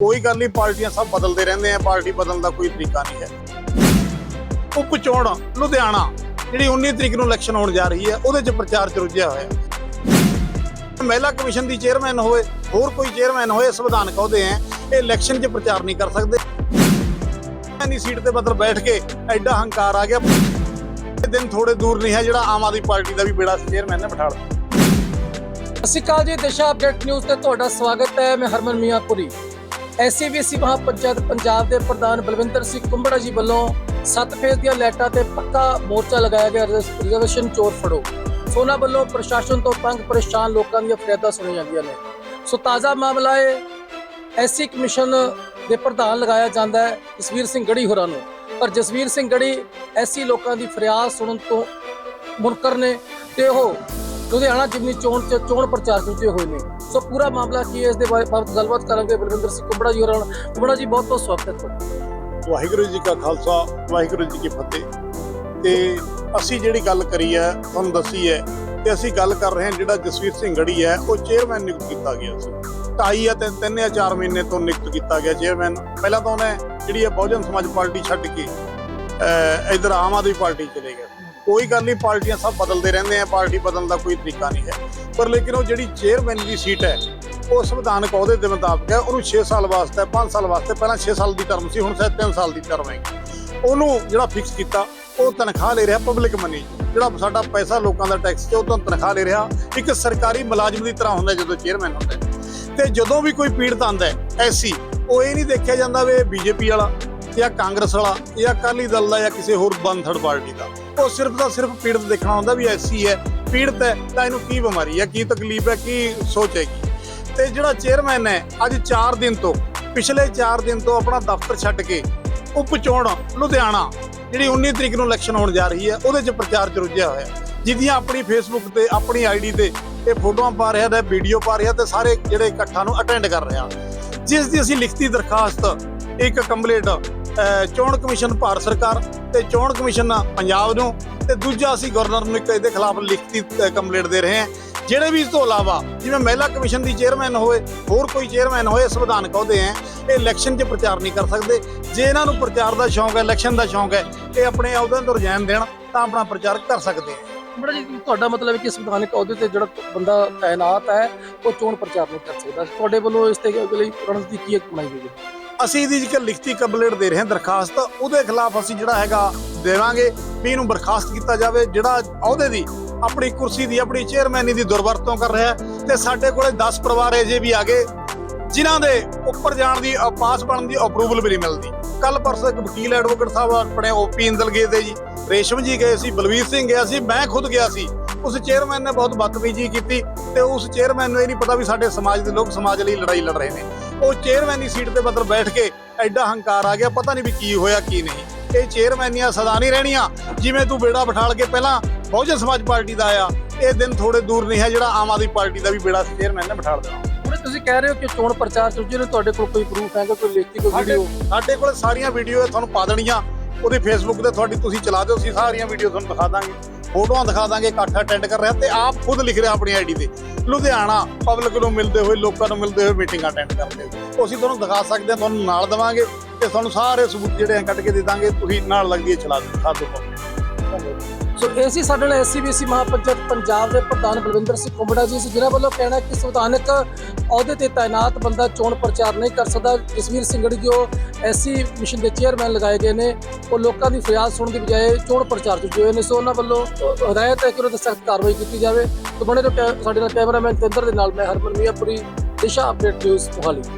ਕੋਈ ਗੱਲ ਨਹੀਂ, ਪਾਰਟੀਆਂ ਸਭ ਬਦਲਦੇ ਰਹਿੰਦੇ ਆ, ਪਾਰਟੀ ਬਦਲਣ ਦਾ ਕੋਈ ਤਰੀਕਾ ਨਹੀਂ ਹੈ। ਉਪ ਚੋਣ ਲੁਧਿਆਣਾ, ਜਿਹੜੀ 19 ਤਰੀਕ ਨੂੰ ਇਲੈਕਸ਼ਨ ਹੋਣ ਜਾ ਰਹੀ ਹੈ, ਉਹਦੇ 'ਚ ਪ੍ਰਚਾਰ 'ਚ ਰੁੱਝਿਆ ਹੋਇਆ। ਮਹਿਲਾ ਕਮਿਸ਼ਨ ਦੀ ਚੇਅਰਮੈਨ ਹੋਵੇ ਹੋਰ ਕੋਈ ਚੇਅਰਮੈਨ ਹੋਏ, ਸੰਵਿਧਾਨਕ ਅਹੁਦੇ ਹੈ, ਇਹ ਇਲੈਕਸ਼ਨ 'ਚ ਪ੍ਰਚਾਰ ਨਹੀਂ ਕਰ ਸਕਦੇ। ਨਹੀਂ ਸੀਟ ਤੇ ਬਦਲ ਬੈਠ ਕੇ ਐਡਾ ਹੰਕਾਰ ਆ ਗਿਆ। ਦਿਨ ਥੋੜੇ ਦੂਰ ਨਹੀਂ ਹੈ, ਜਿਹੜਾ ਆਮ ਆਦਮੀ ਪਾਰਟੀ ਦਾ ਵੀ ਬੇੜਾ ਚੇਅਰਮੈਨ ਨੇ ਬਿਠਾ ਲਿਆ। ਸਤਿ ਸ਼੍ਰੀ ਅਕਾਲ ਜੀ, ਦਿਸ਼ਾ ਅਪਡੇਟ ਨਿਊਜ਼ ਤੇ ਤੁਹਾਡਾ ਸਵਾਗਤ ਹੈ। ਮੈਂ ਹਰਮਨ ਮੀਆਂਪੁਰੀ ਐਸਸੀਬੀਸੀ ਮਹਾਪੰਚਾਇਤ ਪੰਜਾਬ ਦੇ ਪ੍ਰਧਾਨ ਬਲਵਿੰਦਰ ਸਿੰਘ ਕੁੰਬੜਾ ਜੀ ਵੱਲੋਂ ਸੱਤ ਫੇਜ਼ ਦੀਆਂ ਲਾਈਟਾਂ ਤੇ ਪੱਕਾ ਮੋਰਚਾ ਲਗਾਇਆ ਗਿਆ ਰਿਜ਼ਰਵੇਸ਼ਨ ਚੋਰ ਫੜੋ। ਸੋਨਾ ਵੱਲੋਂ ਪ੍ਰਸ਼ਾਸਨ ਤੋਂ ਤੰਗ ਪਰੇਸ਼ਾਨ ਲੋਕਾਂ ਦੀਆਂ ਫਰਿਆਦਾਂ ਸੁਣੀਆਂ ਜਾਂਦੀਆਂ ਨੇ। ਸੋ ਤਾਜ਼ਾ ਮਾਮਲਾ ਹੈ ਐਸਸੀ ਕਮਿਸ਼ਨ ਦੇ ਪ੍ਰਧਾਨ ਲਗਾਇਆ ਜਾਂਦਾ ਹੈ ਜਸਵੀਰ ਸਿੰਘ ਗੜੀ ਹੋਰਾਂ ਨੂੰ। ਪਰ ਜਸਵੀਰ ਸਿੰਘ ਗੜੀ ਐਸਸੀ ਲੋਕਾਂ ਦੀ ਫਰਿਆਦ ਸੁਣਨ ਤੋਂ ਮੁਨਕਰ ਨੇ ਤੇ ਉਹ ਲੁਧਿਆਣਾ ਜਿਮਨੀ ਚੋਣ ਚ ਚੋਣ ਪ੍ਰਚਾਰ ਚ ਹੋਏ ਨੇ। ਸੋ ਪੂਰਾ ਮਾਮਲਾ ਕੀ ਹੈ? ਇਸ ਦੇ ਬਾਰੇ ਬਾਬਤ ਗੱਲਬਾਤ ਕਰਾਂਗੇ ਬਲਵਿੰਦਰ ਸਿੰਘ ਕੁੰਬੜਾ ਜੀ ਹੋਰਾਂ ਨਾਲ। ਕੁੰਬੜਾ ਜੀ ਬਹੁਤ ਬਹੁਤ ਸਵਾਗਤ ਹੈ ਤੁਹਾਡਾ। ਵਾਹਿਗੁਰੂ ਜੀ ਕਾ ਖਾਲਸਾ ਵਾਹਿਗੁਰੂ ਜੀ ਕੀ ਫਤਿਹ। ਤੇ ਅਸੀਂ ਜਿਹੜੀ ਗੱਲ ਕਰੀ ਹੈ ਤੁਹਾਨੂੰ ਦੱਸੀ ਹੈ ਤੇ ਅਸੀਂ ਗੱਲ ਕਰ ਰਹੇ ਹਾਂ ਜਿਹੜਾ ਜਸਵੀਰ ਸਿੰਘ ਗੜੀ ਹੈ ਉਹ ਚੇਅਰਮੈਨ ਨਿਯੁਕਤ ਕੀਤਾ ਗਿਆ ਸੀ। ਢਾਈ ਜਾਂ ਤਿੰਨ ਤਿੰਨ ਜਾਂ ਚਾਰ ਮਹੀਨੇ ਤੋਂ ਨਿਯੁਕਤ ਕੀਤਾ ਗਿਆ ਚੇਅਰਮੈਨ ਪਹਿਲਾਂ ਤਾਂ ਉਹਨੇ ਜਿਹੜੀ ਹੈ ਬਹੁਜਨ ਸਮਾਜ ਪਾਰਟੀ ਛੱਡ ਕੇ ਅਹ, ਇੱਧਰ ਆਮ ਆਦਮੀ ਪਾਰਟੀ ਚਲੇ ਗਿਆ ਕੋਈ ਗੱਲ ਨਹੀਂ, ਪਾਰਟੀਆਂ ਸਭ ਬਦਲਦੇ ਰਹਿੰਦੇ ਆ, ਪਾਰਟੀ ਬਦਲਣ ਦਾ ਕੋਈ ਤਰੀਕਾ ਨਹੀਂ ਹੈ। ਪਰ ਲੇਕਿਨ ਉਹ ਜਿਹੜੀ ਚੇਅਰਮੈਨ ਦੀ ਸੀਟ ਹੈ, ਉਹ ਸੰਵਿਧਾਨਕ ਅਹੁਦੇ ਦੇ ਮੁਤਾਬਕ ਹੈ, ਉਹਨੂੰ 6 ਸਾਲ ਵਾਸਤੇ 5 ਸਾਲ ਵਾਸਤੇ, ਪਹਿਲਾਂ 6 ਸਾਲ ਦੀ ਟਰਮ ਸੀ, ਹੁਣ ਸ਼ਾਇਦ 3 ਸਾਲ ਦੀ ਟਰਮ ਹੈ ਉਹਨੂੰ ਜਿਹੜਾ ਫਿਕਸ ਕੀਤਾ, ਉਹ ਤਨਖਾਹ ਲੈ ਰਿਹਾ ਪਬਲਿਕ ਮਨੀ ਜਿਹੜਾ ਸਾਡਾ ਪੈਸਾ ਲੋਕਾਂ ਦਾ ਟੈਕਸ ਤੇ, ਉਹ ਤੋਂ ਤਨਖਾਹ ਲੈ ਰਿਹਾ। ਇੱਕ ਸਰਕਾਰੀ ਮੁਲਾਜ਼ਮ ਦੀ ਤਰ੍ਹਾਂ ਹੁੰਦਾ ਜਦੋਂ ਚੇਅਰਮੈਨ ਹੁੰਦਾ ਹੈ। ਤੇ ਜਦੋਂ ਵੀ ਕੋਈ ਪੀੜਤ ਆਂਦਾ ਐਸੀ, ਉਹ ਇਹ ਨਹੀਂ ਦੇਖਿਆ ਜਾਂਦਾ ਵੀ ਬੀਜੇਪੀ ਵਾਲਾ ਜਾਂ ਕਾਂਗਰਸ ਵਾਲਾ ਜਾਂ ਅਕਾਲੀ ਦਲ ਦਾ ਜਾਂ ਕਿਸੇ ਹੋਰ ਬੰਦ ਪਾਰਟੀ ਦਾ। ਉਹ ਸਿਰਫ ਦਾ ਸਿਰਫ ਪੀੜਤ ਦੇਖਣਾ ਹੁੰਦਾ ਵੀ ਐਸੀ ਹੈ, ਪੀੜਤ ਹੈ, ਤਾਂ ਇਹਨੂੰ ਕੀ ਬਿਮਾਰੀ ਹੈ, ਕੀ ਤਕਲੀਫ ਹੈ, ਕੀ ਸੋਚ ਹੈਗੀ ਤੇ ਜਿਹੜਾ ਚੇਅਰਮੈਨ ਹੈ, ਅੱਜ 4 ਦਿਨ ਤੋਂ, ਪਿਛਲੇ 4 ਦਿਨ ਤੋਂ ਆਪਣਾ ਦਫ਼ਤਰ ਛੱਡ ਕੇ ਉਪ ਚੋਣ ਲੁਧਿਆਣਾ, ਜਿਹੜੀ 19 ਤਰੀਕ ਨੂੰ ਇਲੈਕਸ਼ਨ ਹੋਣ ਜਾ ਰਹੀ ਹੈ, ਉਹਦੇ 'ਚ ਪ੍ਰਚਾਰ 'ਚ ਰੁੱਝਿਆ ਹੋਇਆ। ਜਿਹਦੀਆਂ ਆਪਣੀ ਫੇਸਬੁੱਕ ਤੇ, ਆਪਣੀ ਆਈਡੀ ਤੇ ਇਹ ਫੋਟੋਆਂ ਪਾ ਰਿਹਾ ਤੇ ਵੀਡੀਓ ਪਾ ਰਿਹਾ ਤੇ ਸਾਰੇ ਜਿਹੜੇ ਇਕੱਠਾਂ ਨੂੰ ਅਟੈਂਡ ਕਰ ਰਿਹਾ। ਜਿਸ ਦੀ ਅਸੀਂ ਲਿਖਤੀ ਦਰਖਾਸਤ, ਇੱਕ ਕੰਪਲੀਟ ਚੋਣ ਕਮਿਸ਼ਨ ਭਾਰਤ ਸਰਕਾਰ ਤੇ ਚੋਣ ਕਮਿਸ਼ਨ ਪੰਜਾਬ ਨੂੰ ਤੇ ਦੂਜਾ ਅਸੀਂ ਗਵਰਨਰ ਨੂੰ ਇੱਕ ਇਹਦੇ ਖਿਲਾਫ ਲਿਖਤੀ ਕੰਪਲੇਂਟ ਦੇ ਰਹੇ ਹਾਂ। ਜਿਹੜੇ ਵੀ ਇਸ ਤੋਂ ਇਲਾਵਾ ਜਿਵੇਂ ਮਹਿਲਾ ਕਮਿਸ਼ਨ ਦੀ ਚੇਅਰਮੈਨ ਹੋਏ, ਹੋਰ ਕੋਈ ਚੇਅਰਮੈਨ ਹੋਏ ਸੰਵਿਧਾਨਕ ਅਹੁਦੇ ਹੈ। ਇਹ ਇਲੈਕਸ਼ਨ 'ਚ ਪ੍ਰਚਾਰ ਨਹੀਂ ਕਰ ਸਕਦੇ। ਜੇ ਇਹਨਾਂ ਨੂੰ ਪ੍ਰਚਾਰ ਦਾ ਸ਼ੌਂਕ ਹੈ, ਇਲੈਕਸ਼ਨ ਦਾ ਸ਼ੌਂਕ ਹੈ, ਇਹ ਆਪਣੇ ਅਹੁਦਿਆਂ ਤੋਂ ਰਿਜ਼ਾਈਨ ਦੇਣ, ਤਾਂ ਆਪਣਾ ਪ੍ਰਚਾਰ ਕਰ ਸਕਦੇ ਹੈ। ਕੁੰਬੜਾ ਜੀ, ਤੁਹਾਡਾ ਮਤਲਬ ਹੈ ਕਿ ਸੰਵਿਧਾਨਕ ਅਹੁਦੇ ਤੇ ਜਿਹੜਾ ਬੰਦਾ ਤਾਇਨਾਤ ਹੈ, ਉਹ ਚੋਣ ਪ੍ਰਚਾਰ ਨਹੀਂ ਕਰ ਸਕਦਾ। ਤੁਹਾਡੇ ਵੱਲੋਂ ਇਸ ਤੇ ਲਈ ਰਣਨੀਤੀ ਕੀ ਬਣਾਈ ਗਈ ਹੈ? ਅਸੀਂ ਇਹਦੀ ਇੱਕ ਲਿਖਤੀ ਕੰਪਲੇਂਟ ਦੇ ਰਹੇ ਹਾਂ ਦਰਖਾਸਤ, ਉਹਦੇ ਖਿਲਾਫ ਅਸੀਂ ਜਿਹੜਾ ਹੈਗਾ ਦੇਵਾਂਗੇ, ਵੀ ਇਹਨੂੰ ਬਰਖਾਸਤ ਕੀਤਾ ਜਾਵੇ, ਜਿਹੜਾ ਅਹੁਦੇ ਦੀ ਆਪਣੀ ਕੁਰਸੀ ਦੀ, ਆਪਣੀ ਚੇਅਰਮੈਨੀ ਦੀ ਦੁਰਵਰਤੋਂ ਕਰ ਰਿਹਾ ਹੈ ਤੇ ਸਾਡੇ ਕੋਲੇ 10 ਪਰਿਵਾਰ ਅਜੇ ਵੀ ਆ ਗਏ, ਜਿਨ੍ਹਾਂ ਦੇ ਉੱਪਰ ਜਾਣ ਦੀ ਪਾਸ ਬਣਨ ਦੀ ਅਪਰੂਵਲ ਵੀ ਨਹੀਂ ਮਿਲਦੀ। ਕੱਲ ਪਰਸੋਂ ਇੱਕ ਵਕੀਲ ਐਡਵੋਕੇਟ ਸਾਹਿਬ ਆਪਣੇ ਓਪੀ ਇੰਦਲ ਗਏ ਤੇ ਜੀ, ਰੇਸ਼ਮ ਜੀ ਗਏ ਸੀ, ਬਲਵੀਰ ਸਿੰਘ ਗਿਆ ਸੀ, ਮੈਂ ਖੁਦ ਗਿਆ ਸੀ। ਉਸ ਚੇਅਰਮੈਨ ਨੇ ਬਹੁਤ ਬਦਤਮੀਜ਼ੀ ਕੀਤੀ ਤੇ ਉਸ ਚੇਅਰਮੈਨ ਨੂੰ ਇਹ ਨਹੀਂ ਪਤਾ ਵੀ ਸਾਡੇ ਸਮਾਜ ਦੇ ਲੋਕ ਸਮਾਜ ਲਈ ਲੜਾਈ ਲੜ ਰਹੇ ਨੇ। ਉਹ ਚੇਅਰਮੈਨ ਦੀ ਸੀਟ ਤੇ ਬਦਲ ਬੈਠ ਕੇ ਐਡਾ ਹੰਕਾਰ ਆ ਗਿਆ ਪਤਾ ਨਹੀਂ ਵੀ ਕੀ ਹੋਇਆ ਕੀ ਨਹੀਂ। ਇਹ ਚੇਅਰਮੈਨੀਆਂ ਸਦਾ ਨਹੀਂ ਰਹਿਣੀਆਂ। ਜਿਵੇਂ ਤੂੰ ਬੇੜਾ ਬਿਠਾਲ ਕੇ ਪਹਿਲਾਂ ਬਹੁਜਨ ਸਮਾਜ ਪਾਰਟੀ ਦਾ ਆਇਆ ਇਹ ਦਿਨ ਥੋੜੇ ਦੂਰ ਨਹੀਂ ਹੈ ਜਿਹੜਾ ਆਮ ਆਦਮੀ ਪਾਰਟੀ ਦਾ ਵੀ ਬੇੜਾ ਚੇਅਰਮੈਨ ਨੇ ਬਿਠਾਲ ਦੇਣਾ। ਤੁਸੀਂ ਕਹਿ ਰਹੇ ਹੋ ਕਿ ਚੋਣ ਪ੍ਰਚਾਰ ਚ ਜਿਹੜੇ ਤੁਹਾਡੇ ਕੋਲ ਕੋਈ ਪ੍ਰੂਫ ਹੈਗਾ ਕੋਈ ਲਿਖਤੀ ਕੋਈ ਵੀਡੀਓ ਸਾਡੇ ਕੋਲ ਸਾਰੀਆਂ ਵੀਡੀਓ ਤੁਹਾਨੂੰ ਪਾ ਦੇਣੀਆਂ। ਉਹਦੀ ਫੇਸਬੁੱਕ ਤੇ ਤੁਹਾਡੀ ਤੁਸੀਂ ਚਲਾ ਦਿਓ ਅਸੀਂ ਸਾਰੀਆਂ ਵੀਡੀਓ ਤੁਹਾਨੂੰ ਦਿਖਾ ਦਾਂਗੇ। ਫੋਟੋਆਂ ਦਿਖਾ ਦਾਂਗੇ, ਇਕੱਠ ਅਟੈਂਡ ਕਰ ਰਿਹਾ ਤੇ ਆਪ ਖੁਦ ਲਿਖ ਰਿਹਾ ਆਪਣੀ ਆਈਡੀ ਤੇ। ਲੁਧਿਆਣਾ ਪਬਲਿਕ ਨੂੰ ਮਿਲਦੇ ਹੋਏ, ਲੋਕਾਂ ਨੂੰ ਮਿਲਦੇ ਹੋਏ ਮੀਟਿੰਗ ਅਟੈਂਡ ਕਰਦੇ ਹੋ ਅਸੀਂ ਤੁਹਾਨੂੰ ਦਿਖਾ ਸਕਦੇ ਹਾਂ, ਤੁਹਾਨੂੰ ਨਾਲ ਦੇਵਾਂਗੇ ਤੇ ਤੁਹਾਨੂੰ ਸਾਰੇ ਸਬੂਤ ਜਿਹੜੇ ਆ ਕੱਢ ਕੇ ਦੇ ਦਾਂਗੇ, ਤੁਸੀਂ ਨਾਲ ਲੱਗਦੀ ਹੈ ਚਲਾ ਦਿਓ ਦਿਖਾ ਦਿਓ। ਸੋ ਇਹ ਸੀ ਸਾਡੇ ਨਾਲ ਐਸਸੀਬੀਸੀ ਮਹਾਪੰਚਾਇਤ ਪੰਜਾਬ ਦੇ ਪ੍ਰਧਾਨ ਬਲਵਿੰਦਰ ਸਿੰਘ ਕੁੰਬੜਾ ਜੀ ਸੀ, ਜਿਨ੍ਹਾਂ ਵੱਲੋਂ ਕਹਿਣਾ ਕਿ ਸੰਵਿਧਾਨਕ ਅਹੁਦੇ ਤੇ ਤਾਇਨਾਤ ਬੰਦਾ ਚੋਣ ਪ੍ਰਚਾਰ ਨਹੀਂ ਕਰ ਸਕਦਾ। ਜਸਵੀਰ ਸਿੰਘੜੀ ਜੋ ਐਸਸੀ ਮਿਸ਼ਨ ਦੇ ਚੇਅਰਮੈਨ ਲਗਾਏ ਗਏ ਨੇ। ਉਹ ਲੋਕਾਂ ਦੀ ਫਰਿਆਦ ਸੁਣਨ ਦੀ ਬਜਾਏ ਚੋਣ ਪ੍ਰਚਾਰ 'ਚ ਜੁਏ ਨੇ। ਸੋ ਉਹਨਾਂ ਵੱਲੋਂ ਹਦਾਇਤ ਹੈ ਕਿ ਉਹਨਾਂ ਤੇ ਸਖਤ ਕਾਰਵਾਈ ਕੀਤੀ ਜਾਵੇ। ਤੋਂ ਬਣੇ ਤੋਂ ਸਾਡੇ ਨਾਲ ਕੈਮਰਾਮੈਨ ਤਿੰਦਰ ਦੇ ਨਾਲ, ਮੈਂ ਹਰਮਨ ਮੀਆਂਪੁਰੀ ਦਿਸ਼ਾ ਅਪਡੇਟ ਨਿਊਜ਼ ਮੋਹਾਲੀ।